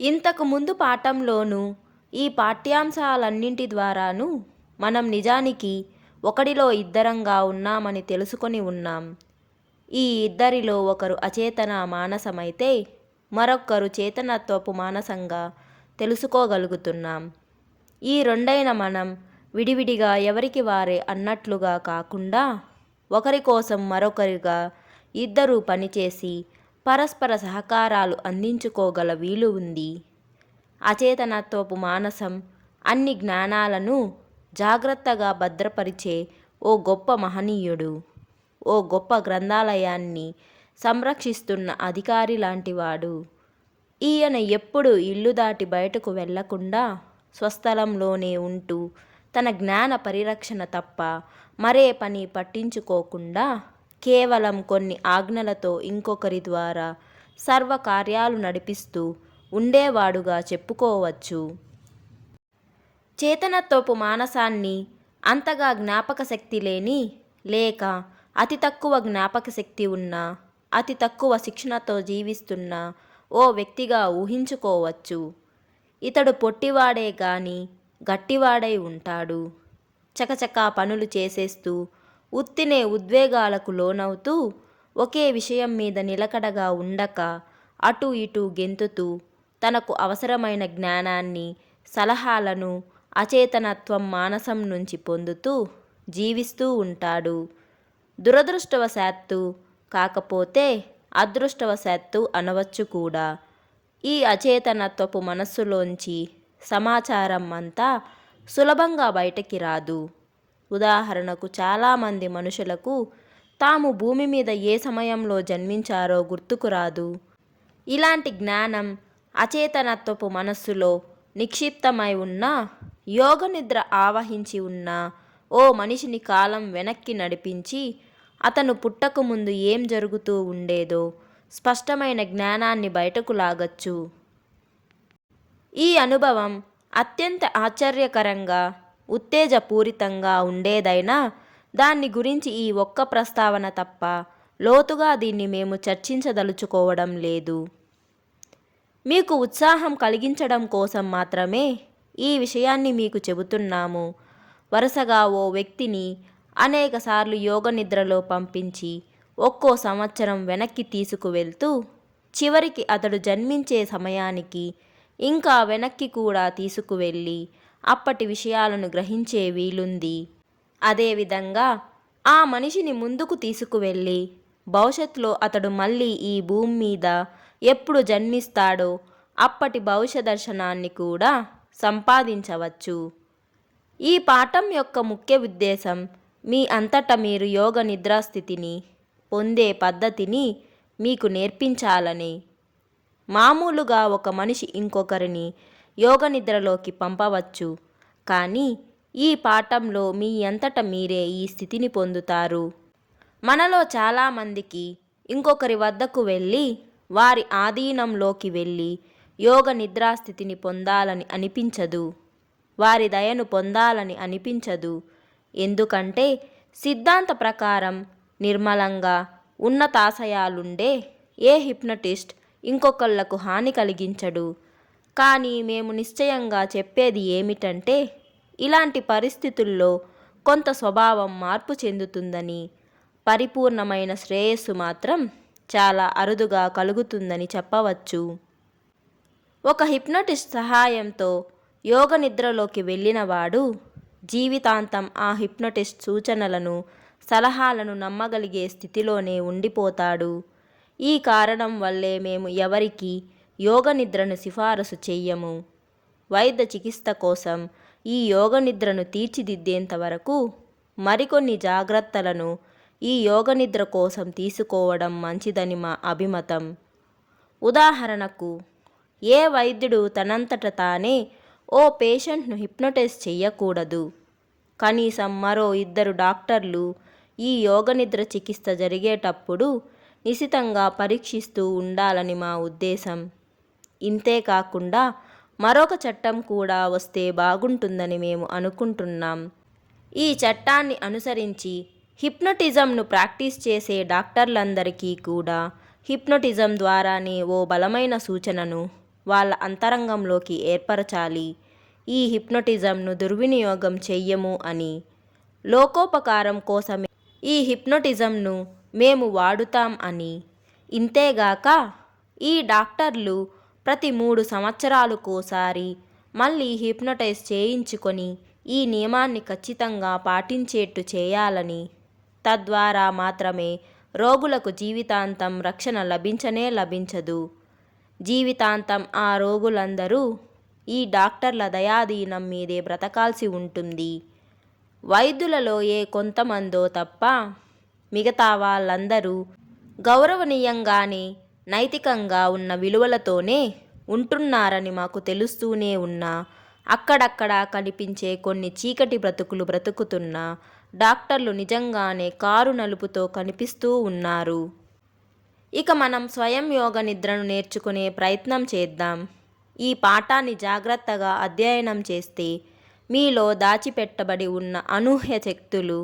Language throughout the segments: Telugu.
ఇంతకు ముందు పాఠంలోనూ ఈ పాఠ్యాంశాలన్నింటి ద్వారాను మనం నిజానికి ఒకడిలో ఇద్దరంగా ఉన్నామని తెలుసుకొని ఉన్నాం. ఈ ఇద్దరిలో ఒకరు అచేతన మానసమైతే మరొకరు చేతనత్వపు మానసంగా తెలుసుకోగలుగుతున్నాం. ఈ రెండైన మనం విడివిడిగా ఎవరికి వారే అన్నట్లుగా కాకుండా ఒకరి కోసం మరొకరిగా ఇద్దరూ పనిచేసి పరస్పర సహకారాలు అందించుకోగల వీలు ఉంది. అచేతనత్వపు మానసం అన్ని జ్ఞానాలను జాగ్రత్తగా భద్రపరిచే ఓ గొప్ప మహనీయుడు ఓ గొప్ప గ్రంథాలయాన్ని సంరక్షిస్తున్న అధికారి లాంటివాడు. ఈయన ఎప్పుడు ఇల్లు దాటి బయటకు వెళ్ళకుండా స్వస్థలంలోనే ఉంటూ తన జ్ఞాన పరిరక్షణ తప్ప మరే పని పట్టించుకోకుండా కేవలం కొన్ని ఆజ్ఞలతో ఇంకొకరి ద్వారా సర్వ కార్యాలు నడిపిస్తూ ఉండేవాడుగా చెప్పుకోవచ్చు. చేతనత్వపు మానసాన్ని అంతగా జ్ఞాపక శక్తి లేని లేక అతి తక్కువ జ్ఞాపక శక్తి ఉన్న అతి తక్కువ శిక్షణతో జీవిస్తున్న ఓ వ్యక్తిగా ఊహించుకోవచ్చు. ఇతడు పొట్టివాడే గాని గట్టివాడై ఉంటాడు. చకచకా పనులు చేసేస్తూ ఉత్తినే ఉద్వేగాలకు లోనవుతూ ఒకే విషయం మీద నిలకడగా ఉండక అటు ఇటు గెంతుతూ తనకు అవసరమైన జ్ఞానాన్ని సలహాలను అచేతనత్వం మానసం నుంచి పొందుతూ జీవిస్తూ ఉంటాడు. దురదృష్టవశాత్తు కాకపోతే అదృష్టవశాత్తు అనవచ్చు కూడా. ఈ అచేతనత్వపు మనస్సులోంచి సమాచారం అంతా సులభంగా బయటకి రాదు. ఉదాహరణకు చాలామంది మనుషులకు తాము భూమి మీద ఏ సమయంలో జన్మించారో గుర్తుకు రాదు. ఇలాంటి జ్ఞానం అచేతనత్వపు మనస్సులో నిక్షిప్తమై ఉన్న యోగ నిద్ర ఆవహించి ఉన్న ఓ మనిషిని కాలం వెనక్కి నడిపించి అతను పుట్టకు ముందు ఏం జరుగుతూ ఉండేదో స్పష్టమైన జ్ఞానాన్ని బయటకు లాగచ్చు. ఈ అనుభవం అత్యంత ఆశ్చర్యకరంగా ఉత్తేజపూరితంగా ఉండేదైనా దాన్ని గురించి ఈ ఒక్క ప్రస్తావన తప్ప లోతుగా దీన్ని మేము చర్చించదలుచుకోవడం లేదు. మీకు ఉత్సాహం కలిగించడం కోసం మాత్రమే ఈ విషయాన్ని మీకు చెబుతున్నాము. వరుసగా ఓ వ్యక్తిని అనేకసార్లు యోగ నిద్రలో పంపించి ఒక్కో సంవత్సరం వెనక్కి తీసుకువెళ్తూ చివరికి అతడు జన్మించే సమయానికి ఇంకా వెనక్కి కూడా తీసుకువెళ్ళి అప్పటి విషయాలను గ్రహించే వీలుంది. అదేవిధంగా ఆ మనిషిని ముందుకు తీసుకువెళ్ళి భవిష్యత్తులో అతడు మళ్ళీ ఈ భూమి మీద ఎప్పుడు జన్మిస్తాడో అప్పటి భవిష్య దర్శనాన్ని కూడా సంపాదించవచ్చు. ఈ పాఠం యొక్క ముఖ్య ఉద్దేశం మీ అంతటా మీరు యోగ నిద్రాస్థితిని పొందే పద్ధతిని మీకు నేర్పించాలని. మామూలుగా ఒక మనిషి ఇంకొకరిని యోగ నిద్రలోకి పంపవచ్చు. కానీ ఈ పాఠంలో మీ అంతట మీరే ఈ స్థితిని పొందుతారు. మనలో చాలామందికి ఇంకొకరి వద్దకు వెళ్ళి వారి ఆధీనంలోకి వెళ్ళి యోగ నిద్రాస్థితిని పొందాలని అనిపించదు. వారి దయను పొందాలని అనిపించదు. ఎందుకంటే సిద్ధాంత ప్రకారం నిర్మలంగా ఉన్నతాశయాలుండే ఏ హిప్నటిస్ట్ ఇంకొకళ్ళకు హాని కలిగించడు. కానీ మేము నిశ్చయంగా చెప్పేది ఏమిటంటే ఇలాంటి పరిస్థితుల్లో కొంత స్వభావం మార్పు చెందుతుందని పరిపూర్ణమైన శ్రేయస్సు మాత్రం చాలా అరుదుగా కలుగుతుందని చెప్పవచ్చు. ఒక హిప్నటిస్ట్ సహాయంతో యోగ నిద్రలోకి వెళ్ళినవాడు జీవితాంతం ఆ హిప్నటిస్ట్ సూచనలను సలహాలను నమ్మగలిగే స్థితిలోనే ఉండిపోతాడు. ఈ కారణం వల్లే మేము ఎవరికి యోగ నిద్రను సిఫారసు చెయ్యము. వైద్య చికిత్స కోసం ఈ యోగ నిద్రను తీర్చిదిద్దేంత వరకు మరికొన్ని జాగ్రత్తలను ఈ యోగ నిద్ర కోసం తీసుకోవడం మంచిదని మా అభిమతం. ఉదాహరణకు ఏ వైద్యుడు తనంతట తానే ఓ పేషెంట్ను హిప్నటైజ్ చెయ్యకూడదు. కనీసం మరో ఇద్దరు డాక్టర్లు ఈ యోగ నిద్ర చికిత్స జరిగేటప్పుడు నిశితంగా పరీక్షిస్తూ ఉండాలని మా ఉద్దేశం. ఇంతేకాకుండా మరొక చట్టం కూడా వస్తే బాగుంటుందని మేము అనుకుంటున్నాం. ఈ చట్టాన్ని అనుసరించి హిప్నటిజంను ప్రాక్టీస్ చేసే డాక్టర్లందరికీ కూడా హిప్నటిజం ద్వారానే ఓ బలమైన సూచనను వాళ్ళ అంతరంగంలోకి ఏర్పరచాలి. ఈ హిప్నోటిజంను దుర్వినియోగం చెయ్యము అని లోకోపకారం కోసమే ఈ హిప్నోటిజంను మేము వాడుతాం అని. ఇంతేగాక ఈ డాక్టర్లు ప్రతి మూడు సంవత్సరాలకోసారి మళ్ళీ హిప్నటైజ్ చేయించుకొని ఈ నియమాన్ని ఖచ్చితంగా పాటించేట్టు చేయాలని తద్వారా మాత్రమే రోగులకు జీవితాంతం రక్షణ లభించనే లభించదు. జీవితాంతం ఆ రోగులందరూ ఈ డాక్టర్ల దయాధీనం మీదే బ్రతకాల్సి ఉంటుంది. వైద్యులలో ఏ కొంతమందో తప్ప మిగతా వాళ్ళందరూ గౌరవనీయంగానే నైతికంగా ఉన్న విలువలతోనే ఉంటున్నారని మాకు తెలుస్తూనే ఉన్నా. అక్కడక్కడ కనిపించే కొన్ని చీకటి బ్రతుకులు బ్రతుకుతున్న. డాక్టర్లు నిజంగానే కారు నలుపుతో కనిపిస్తూ ఉన్నారు. ఇక మనం స్వయం యోగ నిద్రను నేర్చుకునే ప్రయత్నం చేద్దాం. ఈ పాఠాన్ని జాగ్రత్తగా అధ్యయనం చేస్తే మీలో దాచిపెట్టబడి ఉన్న అనూహ్య శక్తులు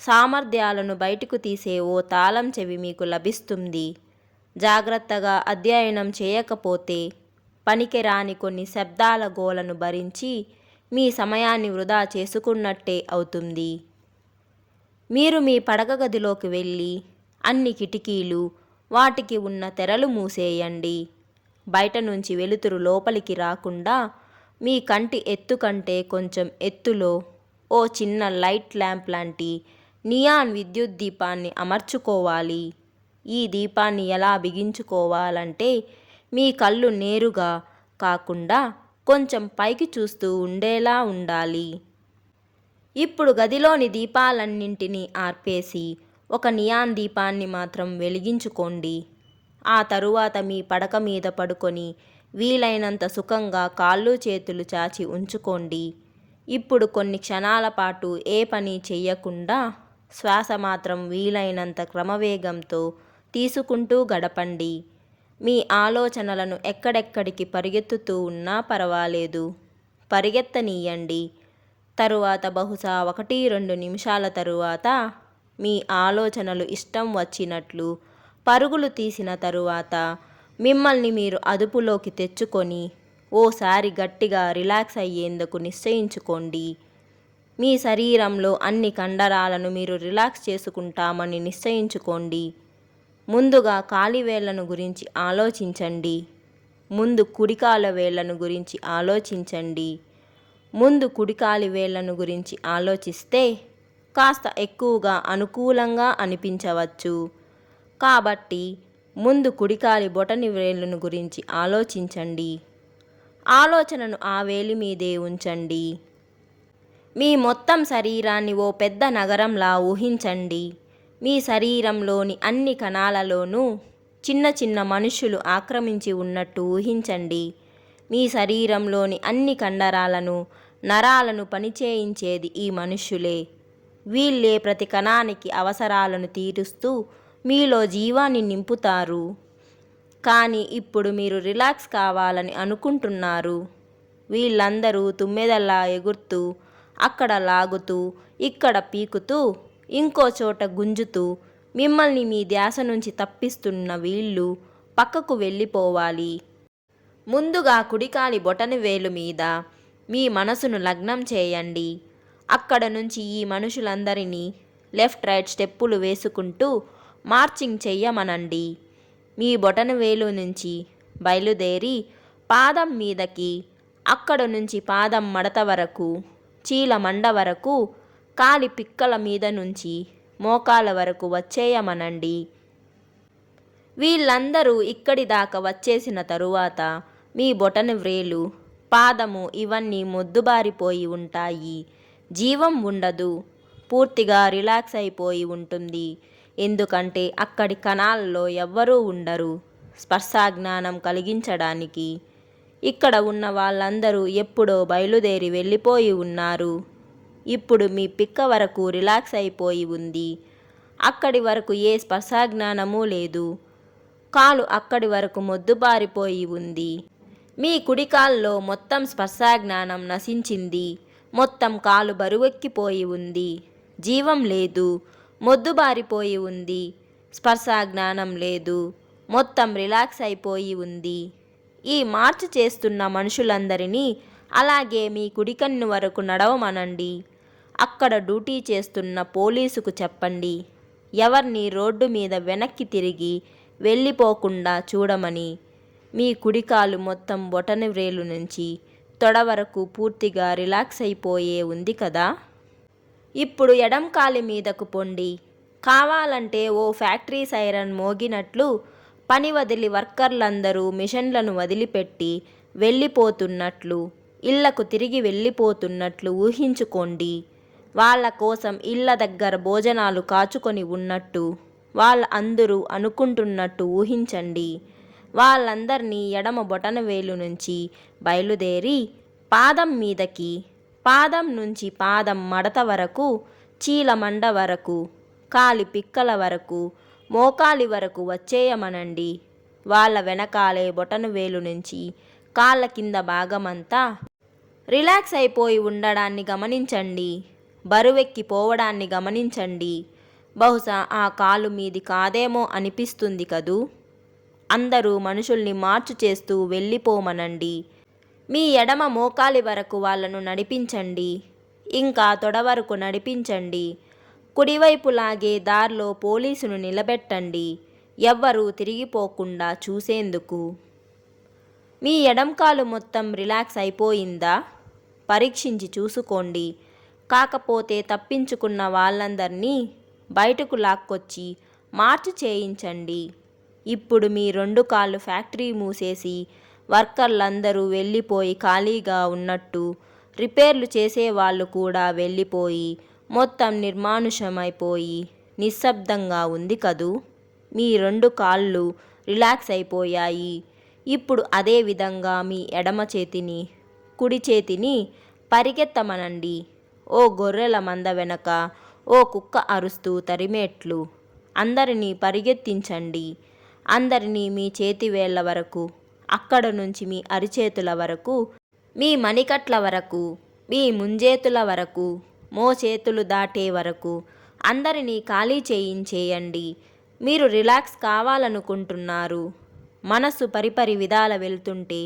సామర్థ్యాలను బయటకు తీసే ఓ తాళం చెవి మీకు లభిస్తుంది. జాగ్రత్తగా అధ్యయనం చేయకపోతే పనికిరాని కొన్ని శబ్దాల గోలను భరించి మీ సమయాన్ని వృధా చేసుకున్నట్టే అవుతుంది. మీరు మీ పడక గదిలోకి వెళ్ళి అన్ని కిటికీలు వాటికి ఉన్న తెరలు మూసేయండి. బయట నుంచి వెలుతురు లోపలికి రాకుండా మీ కంటి ఎత్తు కంటే కొంచెం ఎత్తులో ఓ చిన్న లైట్ ల్యాంప్ లాంటి నియాన్ విద్యుత్ దీపాన్ని అమర్చుకోవాలి. ఈ దీపాన్ని ఎలా బిగించుకోవాలంటే మీ కళ్ళు నేరుగా కాకుండా కొంచెం పైకి చూస్తూ ఉండేలా ఉండాలి. ఇప్పుడు గదిలోని దీపాలన్నింటినీ ఆర్పేసి ఒక నియాన్ దీపాన్ని మాత్రం వెలిగించుకోండి. ఆ తరువాత మీ పడక మీద పడుకొని వీలైనంత సుఖంగా కాళ్ళు చేతులు చాచి ఉంచుకోండి. ఇప్పుడు కొన్ని క్షణాల పాటు ఏ పని చెయ్యకుండా శ్వాస మాత్రం వీలైనంత క్రమవేగంతో తీసుకుంటూ గడపండి. మీ ఆలోచనలను ఎక్కడెక్కడికి పరిగెత్తుతూ ఉన్నా పర్వాలేదు. పరిగెత్తనీయండి. తరువాత బహుశా ఒకటి రెండు నిమిషాల తరువాత మీ ఆలోచనలు ఇష్టం వచ్చినట్లు పరుగులు తీసిన తరువాత మిమ్మల్ని మీరు అదుపులోకి తెచ్చుకొని ఓసారి గట్టిగా రిలాక్స్ అయ్యేందుకు నిశ్చయించుకోండి. మీ శరీరంలో అన్ని కండరాలను మీరు రిలాక్స్ చేసుకుంటామని నిశ్చయించుకోండి. ముందుగా కాలి వేళ్ళను గురించి ఆలోచించండి. ముందు కుడికాల వేళ్ళను గురించి ఆలోచించండి. ముందు కుడికాలి వేళ్ళను గురించి ఆలోచిస్తే కాస్త ఎక్కువగా అనుకూలంగా అనిపించవచ్చు. కాబట్టి ముందు కుడికాలి బొటని వేళ్ళను గురించి ఆలోచించండి. ఆలోచనను ఆ వేలి మీదే ఉంచండి. మీ మొత్తం శరీరాన్ని ఓ పెద్ద నగరంలా ఊహించండి. మీ శరీరంలోని అన్ని కణాలలోనూ చిన్న చిన్న మనుషులు ఆక్రమించి ఉన్నట్టు ఊహించండి. మీ శరీరంలోని అన్ని కండరాలను నరాలను పనిచేయించేది ఈ మనుష్యులే వీళ్ళే ప్రతి కణానికి అవసరాలను తీరుస్తూ మీలో జీవాన్ని నింపుతారు. కానీ ఇప్పుడు మీరు రిలాక్స్ కావాలని అనుకుంటున్నారు. వీళ్ళందరూ తుమ్మెదల్లా ఎగురుతూ అక్కడ లాగుతూ ఇక్కడ పీకుతూ ఇంకో చోట గుంజుతూ మిమ్మల్ని మీ ధ్యాస నుంచి తప్పిస్తున్న వీళ్ళు పక్కకు వెళ్ళిపోవాలి. ముందుగా కుడికాలి బొటని వేలు మీద మీ మనసును లగ్నం చేయండి. అక్కడ నుంచి ఈ మనుషులందరినీ లెఫ్ట్ రైట్ స్టెప్పులు వేసుకుంటూ మార్చింగ్ చెయ్యమనండి. మీ బొటన వేలు నుంచి బయలుదేరి పాదం మీదకి అక్కడ నుంచి పాదం మడత వరకు చీల మండ వరకు కాలి పిక్కల మీద నుంచి మోకాల వరకు వచ్చేయమనండి. వీళ్ళందరూ ఇక్కడి దాకా వచ్చేసిన తరువాత మీ బొటన వ్రేలు పాదము ఇవన్నీ మొద్దుబారిపోయి ఉంటాయి. జీవం ఉండదు. పూర్తిగా రిలాక్స్ అయిపోయి ఉంటుంది. ఎందుకంటే అక్కడి కణాల్లో ఎవ్వరూ ఉండరు. స్పర్శాజ్ఞానం కలిగించడానికి ఇక్కడ ఉన్న వాళ్ళందరూ ఎప్పుడో బయలుదేరి వెళ్ళిపోయి ఉన్నారు. ఇప్పుడు మీ పిక్క వరకు రిలాక్స్ అయిపోయి ఉంది. అక్కడి వరకు ఏ స్పర్శాజ్ఞానమూ లేదు. కాలు అక్కడి వరకు మొద్దుబారిపోయి ఉంది. మీ కుడికాల్లో మొత్తం స్పర్శాజ్ఞానం నశించింది. మొత్తం కాలు బరువెక్కిపోయి ఉంది. జీవం లేదు. మొద్దుబారిపోయి ఉంది. స్పర్శ జ్ఞానం లేదు. మొత్తం రిలాక్స్ అయిపోయి ఉంది. ఈ మార్చ్ చేస్తున్న మనుషులందరినీ అలాగే మీ కుడికన్ను వరకు నడవమనండి. అక్కడ డ్యూటీ చేస్తున్న పోలీసుకు చెప్పండి. ఎవరిని రోడ్డు మీద వెనక్కి తిరిగి వెళ్ళిపోకుండా చూడమని. మీ కుడికాలు మొత్తం బొటన వ్రేలు నుంచి తొడ వరకు పూర్తిగా రిలాక్స్ అయిపోయే ఉంది కదా? ఇప్పుడు ఎడం కాలి మీదకు పొండి. కావాలంటే ఓ ఫ్యాక్టరీ సైరన్ మోగినట్లు పని వదిలి వర్కర్లందరూ మిషన్లను వదిలిపెట్టి వెళ్ళిపోతున్నట్లు ఇళ్ళకు తిరిగి వెళ్ళిపోతున్నట్లు ఊహించుకోండి. వాళ్ళ కోసం ఇళ్ళ దగ్గర భోజనాలు కాచుకొని ఉన్నట్టు వాళ్ళ అందరూ అనుకుంటున్నట్టు ఊహించండి. వాళ్ళందరినీ ఎడమ బొటన వేలు నుంచి బయలుదేరి పాదం మీదకి పాదం నుంచి పాదం మడత వరకు చీలమండ వరకు కాలి పిక్కల వరకు మోకాలి వరకు వచ్చేయమనండి. వాళ్ళ వెనకాలే బొటన వేలు నుంచి కాళ్ళ కింద భాగమంతా రిలాక్స్ అయిపోయి ఉండడాన్ని గమనించండి. బరువెక్కిపోవడాన్ని గమనించండి. బహుశా ఆ కాలు మీది కాదేమో అనిపిస్తుంది కదూ? అందరూ మనుషుల్ని మార్చు చేస్తూ వెళ్ళిపోమనండి. మీ ఎడమ మోకాలి వరకు వాళ్ళను నడిపించండి. ఇంకా తొడ వరకు నడిపించండి. కుడివైపు లాగే దారిలో పోలీసును నిలబెట్టండి. ఎవ్వరూ తిరిగిపోకుండా చూసేందుకు. మీ ఎడంకాలు మొత్తం రిలాక్స్ అయిపోయిందా? పరీక్షించి చూసుకోండి. కాకపోతే తప్పించుకున్న వాళ్ళందరినీ బయటకు లాక్కొచ్చి మార్చి చేయించండి. ఇప్పుడు మీ రెండు కాళ్ళు ఫ్యాక్టరీ మూసేసి వర్కర్లందరూ వెళ్ళిపోయి ఖాళీగా ఉన్నట్టు రిపేర్లు చేసేవాళ్ళు కూడా వెళ్ళిపోయి మొత్తం నిర్మానుషమైపోయి నిశ్శబ్దంగా ఉంది కదూ? మీ రెండు కాళ్ళు రిలాక్స్ అయిపోయాయి. ఇప్పుడు అదే విధంగా మీ ఎడమ చేతిని కుడి చేతిని పరిగెత్తమనండి. ఓ గొర్రెల మంద వెనక ఓ కుక్క అరుస్తూ తరిమేట్లు. అందరినీ పరిగెత్తించండి. అందరినీ మీ చేతి వేళ్ళ వరకు అక్కడ నుంచి మీ అరిచేతుల వరకు మీ మణికట్ల వరకు మీ ముంజేతుల వరకు మోచేతులు దాటే వరకు అందరినీ ఖాళీ చేయించేయండి. మీరు రిలాక్స్ కావాలనుకుంటున్నారు. మనస్సు పరిపరి విధాల వెళ్తుంటే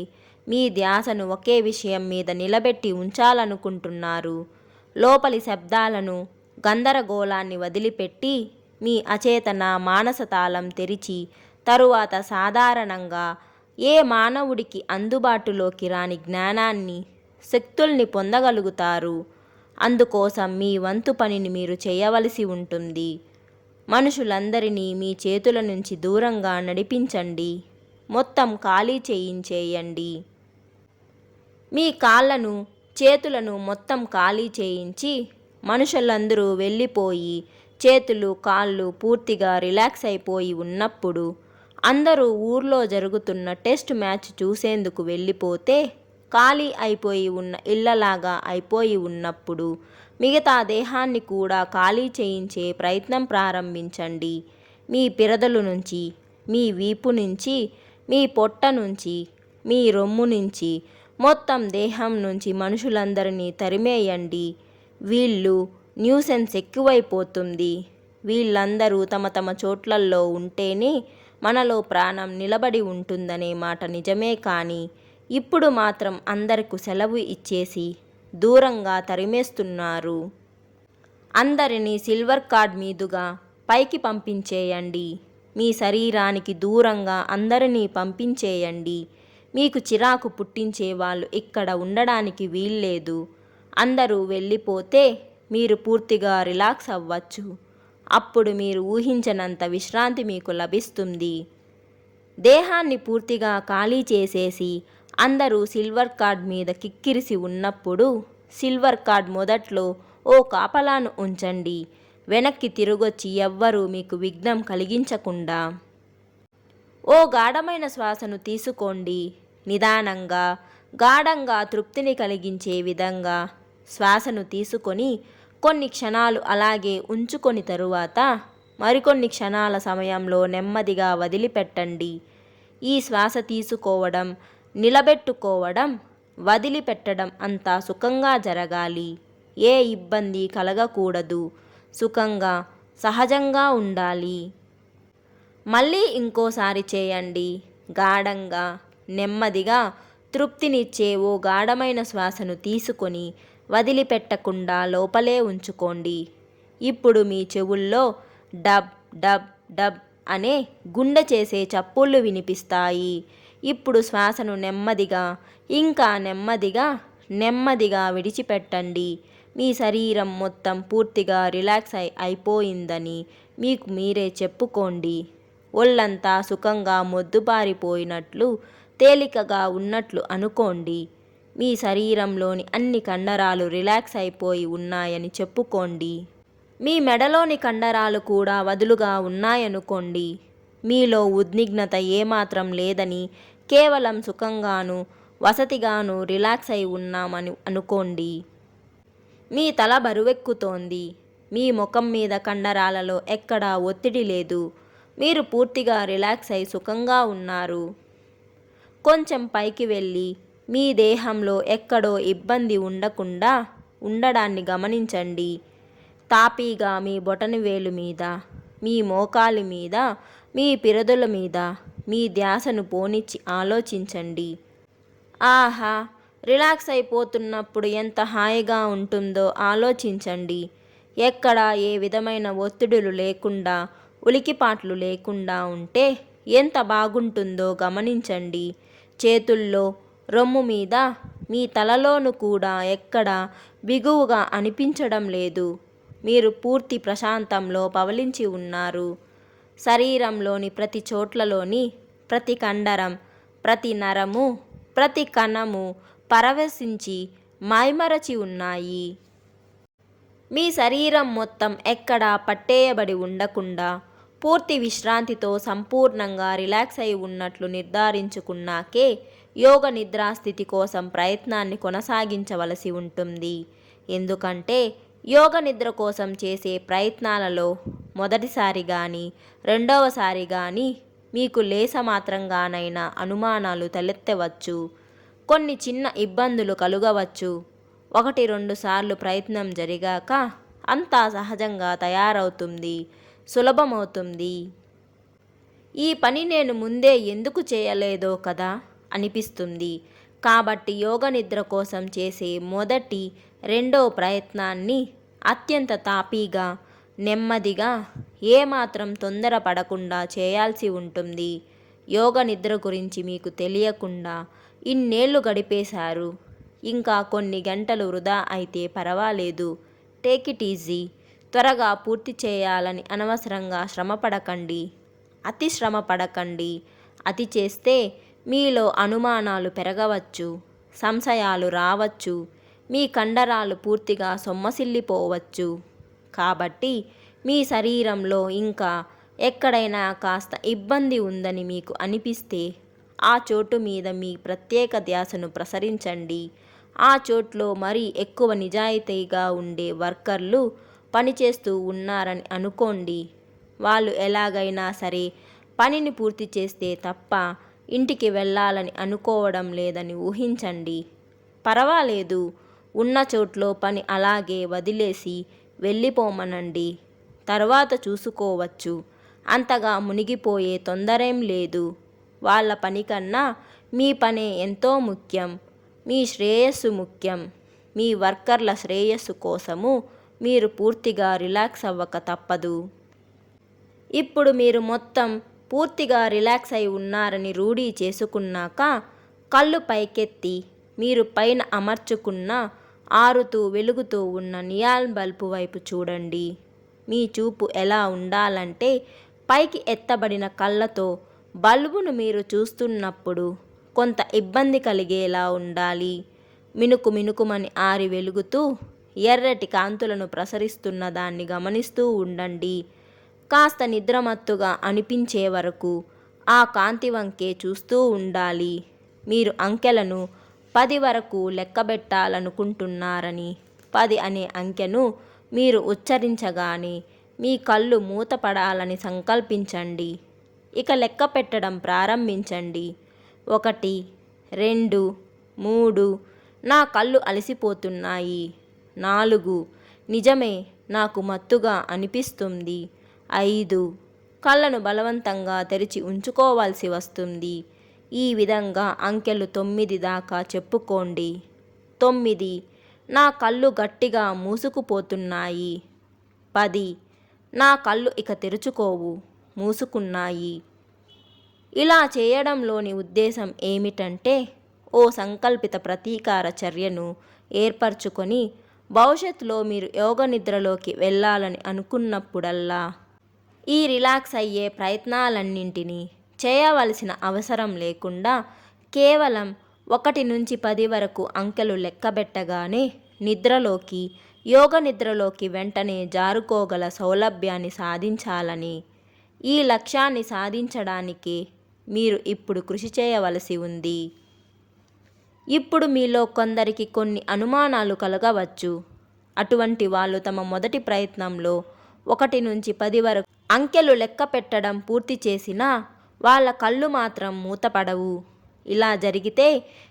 మీ ధ్యాసను ఒకే విషయం మీద నిలబెట్టి ఉంచాలనుకుంటున్నారు. లోపలి శబ్దాలను గందరగోళాన్ని వదిలిపెట్టి మీ అచేతన మానసతాళం తెరిచి తరువాత సాధారణంగా ఏ మానవుడికి అందుబాటులోకి రాని జ్ఞానాన్ని శక్తుల్ని పొందగలుగుతారు. అందుకోసం మీ వంతు పనిని మీరు చేయవలసి ఉంటుంది. మనుషులందరినీ మీ చేతుల నుంచి దూరంగా నడిపించండి. మొత్తం ఖాళీ చేయించేయండి. మీ కాళ్ళను చేతులను మొత్తం ఖాళీ చేయించి మనుషులందరూ వెళ్ళిపోయి చేతులు కాళ్ళు పూర్తిగా రిలాక్స్ అయిపోయి ఉన్నప్పుడు అందరూ ఊర్లో జరుగుతున్న టెస్ట్ మ్యాచ్ చూసేందుకు వెళ్ళిపోతే ఖాళీ అయిపోయి ఉన్న ఇళ్ళలాగా అయిపోయి ఉన్నప్పుడు మిగతా దేహాన్ని కూడా ఖాళీ చేయించే ప్రయత్నం ప్రారంభించండి. మీ పిరదలు నుంచి మీ వీపు నుంచి మీ పొట్ట నుంచి మీ రొమ్ము నుంచి మొత్తం దేహం నుంచి మనుషులందరినీ తరిమేయండి. వీళ్ళు న్యూసెన్స్ ఎక్కువైపోతుంది. వీళ్ళందరూ తమ తమ చోట్లల్లో ఉంటేనే మనలో ప్రాణం నిలబడి ఉంటుందనే మాట నిజమే కానీ ఇప్పుడు మాత్రం అందరికీ సెలవు ఇచ్చేసి దూరంగా తరిమేస్తున్నారు. అందరినీ సిల్వర్ కార్డ్ మీదుగా పైకి పంపించేయండి. మీ శరీరానికి దూరంగా అందరినీ పంపించేయండి. మీకు చిరాకు పుట్టించే వాళ్ళు ఇక్కడ ఉండడానికి వీల్లేదు. అందరూ వెళ్ళిపోతే మీరు పూర్తిగా రిలాక్స్ అవ్వచ్చు. అప్పుడు మీరు ఊహించనంత విశ్రాంతి మీకు లభిస్తుంది. దేహాన్ని పూర్తిగా ఖాళీ చేసేసి అందరూ సిల్వర్ కార్డ్ మీద కిక్కిరిసి ఉన్నప్పుడు సిల్వర్ కార్డ్ మొదట్లో ఓ కాపలాను ఉంచండి. వెనక్కి తిరిగొచ్చి ఎవ్వరూ మీకు విఘ్నం కలిగించకుండా. ఓ గాఢమైన శ్వాసను తీసుకోండి. నిదానంగా గాఢంగా తృప్తిని కలిగించే విధంగా శ్వాసను తీసుకొని కొన్ని క్షణాలు అలాగే ఉంచుకొని తరువాత మరికొన్ని క్షణాల సమయంలో నెమ్మదిగా వదిలిపెట్టండి. ఈ శ్వాస తీసుకోవడం నిలబెట్టుకోవడం వదిలిపెట్టడం అంతా సుఖంగా జరగాలి. ఏ ఇబ్బంది కలగకూడదు. సుఖంగా సహజంగా ఉండాలి. మళ్ళీ ఇంకోసారి చేయండి. గాఢంగా నెమ్మదిగా తృప్తినిచ్చే ఓ గాఢమైన శ్వాసను తీసుకొని వదిలిపెట్టకుండా లోపలే ఉంచుకోండి. ఇప్పుడు మీ చెవుల్లో డబ్ డబ్ డబ్ అనే గుండె చేసే చప్పుళ్ళు వినిపిస్తాయి. ఇప్పుడు శ్వాసను నెమ్మదిగా ఇంకా నెమ్మదిగా నెమ్మదిగా విడిచిపెట్టండి. మీ శరీరం మొత్తం పూర్తిగా రిలాక్స్ అయి అయిపోయిందని మీకు మీరే చెప్పుకోండి. ఒళ్ళంతా సుఖంగా మొద్దుబారిపోయినట్లు తేలికగా ఉన్నట్లు అనుకోండి. మీ శరీరంలోని అన్ని కండరాలు రిలాక్స్ అయిపోయి ఉన్నాయని చెప్పుకోండి. మీ మెడలోని కండరాలు కూడా వదులుగా ఉన్నాయనుకోండి. మీలో ఉద్విగ్నత ఏమాత్రం లేదని కేవలం సుఖంగాను వసతిగాను రిలాక్స్ అయి ఉన్నామని అనుకోండి. మీ తల బరువెక్కుతోంది. మీ ముఖం మీద కండరాలలో ఎక్కడా ఒత్తిడి లేదు. మీరు పూర్తిగా రిలాక్స్ అయి సుఖంగా ఉన్నారు. కొంచెం పైకి వెళ్ళి మీ దేహంలో ఎక్కడో ఇబ్బంది ఉండకుండా ఉండడాన్ని గమనించండి. తాపీగా మీ బొటనవేలు మీద మీ మోకాలి మీద మీ పిరదుల మీద మీ ధ్యాసను పోనిచ్చి ఆలోచించండి. ఆహా రిలాక్స్ అయిపోతున్నప్పుడు ఎంత హాయిగా ఉంటుందో ఆలోచించండి. ఎక్కడ ఏ విధమైన ఒత్తిడులు లేకుండా ఉలికిపాట్లు లేకుండా ఉంటే ఎంత బాగుంటుందో గమనించండి. చేతుల్లో రొమ్ము మీద మీ తలలోను కూడా ఎక్కడ బిగువుగా అనిపించడం లేదు. మీరు పూర్తి ప్రశాంతంలో పవలించి ఉన్నారు. శరీరంలోని ప్రతి చోట్లలోని ప్రతి కండరం ప్రతి నరము ప్రతి కణము పరవశించి మైమరచి ఉన్నాయి. మీ శరీరం మొత్తం ఎక్కడా పట్టేయబడి ఉండకుండా పూర్తి విశ్రాంతితో సంపూర్ణంగా రిలాక్స్ అయి ఉన్నట్లు నిర్ధారించుకున్నాకే యోగ నిద్రాస్థితి కోసం ప్రయత్నాన్ని కొనసాగించవలసి ఉంటుంది. ఎందుకంటే యోగ నిద్ర కోసం చేసే ప్రయత్నాలలో మొదటిసారి కానీ రెండవసారి కానీ మీకు లేస మాత్రంగానైనా అనుమానాలు తలెత్తవచ్చు. కొన్ని చిన్న ఇబ్బందులు కలుగవచ్చు. ఒకటి రెండు సార్లు ప్రయత్నం జరిగాక అంతా సహజంగా తయారవుతుంది. సులభమవుతుంది. ఈ పని నేను ముందే ఎందుకు చేయలేదో కదా అనిపిస్తుంది. కాబట్టి యోగ నిద్ర కోసం చేసే మొదటి రెండో ప్రయత్నాన్ని అత్యంత తాపీగా నెమ్మదిగా ఏమాత్రం తొందరపడకుండా చేయాల్సి ఉంటుంది. యోగ నిద్ర గురించి మీకు తెలియకుండా ఇన్నేళ్ళు గడిపేశారు. ఇంకా కొన్ని గంటలు వృధా అయితే పర్వాలేదు. Take it easy. త్వరగా పూర్తి చేయాలని అనవసరంగా శ్రమపడకండి. అతి శ్రమ పడకండి అతి చేస్తే మీలో అనుమానాలు పెరగవచ్చు సంశయాలు రావచ్చు మీ కండరాలు పూర్తిగా సొమ్మసిల్లిపోవచ్చు. కాబట్టి మీ శరీరంలో ఇంకా ఎక్కడైనా కాస్త ఇబ్బంది ఉందని మీకు అనిపిస్తే ఆ చోటు మీద మీ ప్రత్యేక ధ్యాసను ప్రసరించండి. ఆ చోట్లో మరీ ఎక్కువ నిజాయితీగా ఉండే వర్కర్లు పనిచేస్తూ ఉన్నారని అనుకోండి. వాళ్ళు ఎలాగైనా సరే పనిని పూర్తి చేస్తే తప్ప ఇంటికి వెళ్ళాలని అనుకోవడం లేదని ఊహించండి. పర్వాలేదు. ఉన్న చోట్లో పని అలాగే వదిలేసి వెళ్ళిపోమనండి. తర్వాత చూసుకోవచ్చు. అంతగా మునిగిపోయే తొందరేం లేదు. వాళ్ళ పని కన్నా మీ పనే ఎంతో ముఖ్యం. మీ శ్రేయస్సు ముఖ్యం. మీ వర్కర్ల శ్రేయస్సు కోసము మీరు పూర్తిగా రిలాక్స్ అవ్వక తప్పదు. ఇప్పుడు మీరు మొత్తం పూర్తిగా రిలాక్స్ అయి ఉన్నారని రూఢీ చేసుకున్నాక కళ్ళు పైకెత్తి మీరు పైన అమర్చుకున్న ఆరుతూ వెలుగుతూ ఉన్న నియాల్ బల్బు వైపు చూడండి. మీ చూపు ఎలా ఉండాలంటే పైకి ఎత్తబడిన కళ్ళతో బల్బును మీరు చూస్తున్నప్పుడు కొంత ఇబ్బంది కలిగేలా ఉండాలి. మినుకు మినుకుమని ఆరి వెలుగుతూ ఎర్రటి కాంతులను ప్రసరిస్తున్న దాన్ని గమనిస్తూ ఉండండి. కాస్త నిద్రమత్తుగా అనిపించే వరకు ఆ కాంతి వంకే చూస్తూ ఉండాలి. మీరు అంకెలను పది వరకు లెక్కబెట్టాలనుకుంటున్నారని. పది అనే అంకెను మీరు ఉచ్చరించగానే మీ కళ్ళు మూతపడాలని సంకల్పించండి. ఇక లెక్క పెట్టడం ప్రారంభించండి. ఒకటి రెండు మూడు నా కళ్ళు అలసిపోతున్నాయి. నాలుగు. నిజమే నాకు మత్తుగా అనిపిస్తుంది. ఐదు. కళ్ళను బలవంతంగా తెరిచి ఉంచుకోవాల్సి వస్తుంది. ఈ విధంగా అంకెలు తొమ్మిది దాకా చెప్పుకోండి. తొమ్మిది. నా కళ్ళు గట్టిగా మూసుకుపోతున్నాయి. పది. నా కళ్ళు ఇక తెరుచుకోవు మూసుకున్నాయి. ఇలా చేయడంలోని ఉద్దేశం ఏమిటంటే ఓ సంకల్పిత ప్రతీకార చర్యను ఏర్పరచుకొని భవిష్యత్తులో మీరు యోగ నిద్రలోకి వెళ్ళాలని అనుకున్నప్పుడల్లా ఈ రిలాక్స్ అయ్యే ప్రయత్నాలన్నింటినీ చేయవలసిన అవసరం లేకుండా కేవలం ఒకటి నుంచి పది వరకు అంకెలు లెక్కబెట్టగానే నిద్రలోకి యోగ నిద్రలోకి వెంటనే జారుకోగల సౌలభ్యాన్ని సాధించాలని ఈ లక్ష్యాన్ని సాధించడానికి మీరు ఇప్పుడు కృషి చేయవలసి ఉంది. ఇప్పుడు మీలో కొందరికి కొన్ని అనుమానాలు కలగవచ్చు. అటువంటి వాళ్ళు తమ మొదటి ప్రయత్నంలో ఒకటి నుంచి పది వరకు అంకెలు లెక్క పెట్టడం పూర్తి చేసినా వాళ్ళ కళ్ళు మాత్రం మూతపడవు. ఇలా జరిగితే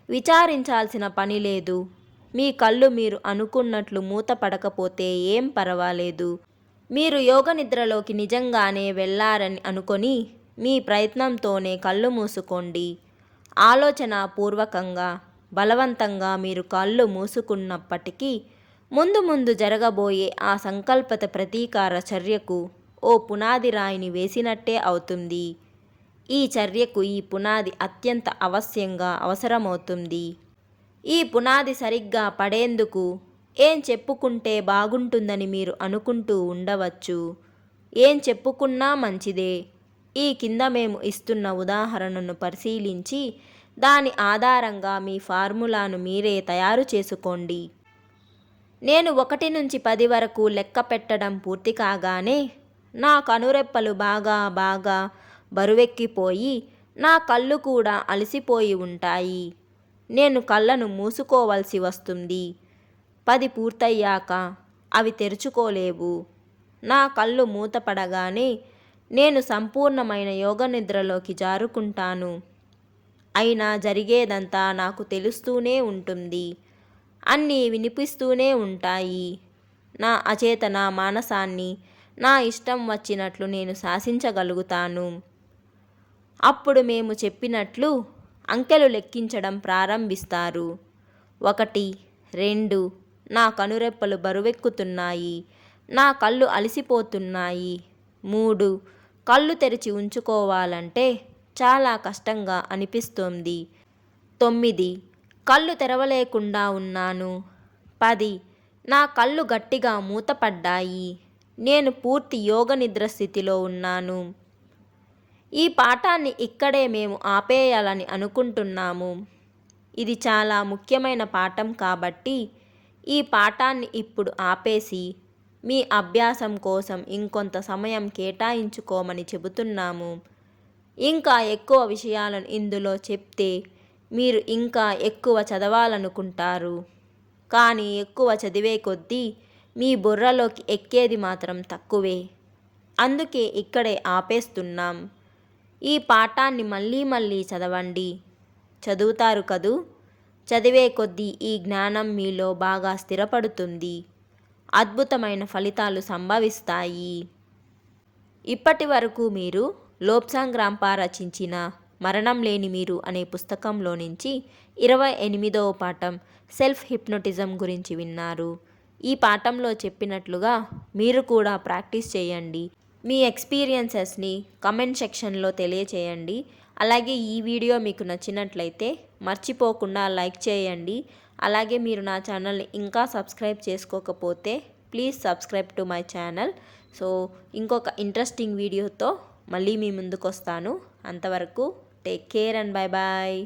విచారించాల్సిన పని లేదు. మీ కళ్ళు మీరు అనుకున్నట్లు మూతపడకపోతే ఏం పర్వాలేదు. మీరు యోగ నిద్రలోకి నిజంగానే వెళ్ళారని అనుకొని మీ ప్రయత్నంతోనే కళ్ళు మూసుకోండి. ఆలోచన పూర్వకంగా బలవంతంగా మీరు కాళ్ళు మూసుకున్నప్పటికీ ముందు ముందు జరగబోయే ఆ సంకల్పత ప్రతీకార చర్యకు ఓ పునాది రాయిని వేసినట్టే అవుతుంది. ఈ చర్యకు ఈ పునాది అత్యంత అవశ్యంగా అవసరమవుతుంది. ఈ పునాది సరిగ్గా పడేందుకు ఏం చెప్పుకుంటే బాగుంటుందని మీరు అనుకుంటూ ఉండవచ్చు. ఏం చెప్పుకున్నా మంచిదే. ఈ కింద మేము ఇస్తున్న ఉదాహరణను పరిశీలించి దాని ఆధారంగా మీ ఫార్ములాను మీరే తయారు చేసుకోండి. నేను ఒకటి నుంచి పది వరకు లెక్క పెట్టడం పూర్తి కాగానే నా కనురెప్పలు బాగా బాగా బరువెక్కిపోయి నా కళ్ళు కూడా అలసిపోయి ఉంటాయి. నేను కళ్ళను మూసుకోవలసి వస్తుంది. పది పూర్తయ్యాక అవి తెరుచుకోలేవు. నా కళ్ళు మూతపడగానే నేను సంపూర్ణమైన యోగ నిద్రలోకి జారుకుంటాను. అయినా జరిగేదంతా నాకు తెలుస్తూనే ఉంటుంది. అన్నీ వినిపిస్తూనే ఉంటాయి. నా అచేతన మానసాన్ని నా ఇష్టం వచ్చినట్లు నేను శాసించగలుగుతాను. అప్పుడు మేము చెప్పినట్లు అంకెలు లెక్కించడం ప్రారంభిస్తారు. ఒకటి రెండు నా కనురెప్పలు బరువెక్కుతున్నాయి నా కళ్ళు అలసిపోతున్నాయి. మూడు కళ్ళు తెరిచి ఉంచుకోవాలంటే చాలా కష్టంగా అనిపిస్తోంది. తొమ్మిది. కళ్ళు తెరవలేకుండా ఉన్నాను. పది. నా కళ్ళు గట్టిగా మూతపడ్డాయి. నేను పూర్తి యోగ నిద్ర స్థితిలో ఉన్నాను. ఈ పాఠాన్ని ఇక్కడే మేము ఆపేయాలని అనుకుంటున్నాము. ఇది చాలా ముఖ్యమైన పాఠం కాబట్టి ఈ పాఠాన్ని ఇప్పుడు ఆపేసి మీ అభ్యాసం కోసం ఇంకొంత సమయం కేటాయించుకోమని చెబుతున్నాము. ఇంకా ఎక్కువ విషయాలను ఇందులో చెప్తే మీరు ఇంకా ఎక్కువ చదవాలనుకుంటారు. కానీ ఎక్కువ చదివే కొద్దీ మీ బుర్రలోకి ఎక్కేది మాత్రం తక్కువే. అందుకే ఇక్కడే ఆపేస్తున్నాం. ఈ పాఠాన్ని మళ్ళీ మళ్ళీ చదవండి. చదువుతారు కదూ? చదివే కొద్దీ ఈ జ్ఞానం మీలో బాగా స్థిరపడుతుంది. అద్భుతమైన ఫలితాలు సంభవిస్తాయి. ఇప్పటి వరకు మీరు లోప్సాంగ్ రాంపా రచించిన మరణం లేని మీరు అనే పుస్తకంలో నుంచి ఇరవై ఎనిమిదవ పాఠం సెల్ఫ్ హిప్నోటిజం గురించి విన్నారు. ఈ పాఠంలో చెప్పినట్లుగా మీరు కూడా ప్రాక్టీస్ చేయండి. మీ ఎక్స్పీరియన్సెస్ని కమెంట్ సెక్షన్లో తెలియచేయండి. అలాగే ఈ వీడియో మీకు నచ్చినట్లయితే మర్చిపోకుండా లైక్ చేయండి. అలాగే మీరు నా ఛానల్ని ఇంకా సబ్స్క్రైబ్ చేసుకోకపోతే please subscribe to my channel. So ఇంకొక ఇంట్రెస్టింగ్ వీడియోతో మళ్ళీ మీ ముందుకు వస్తాను అంతవరకు take care and bye bye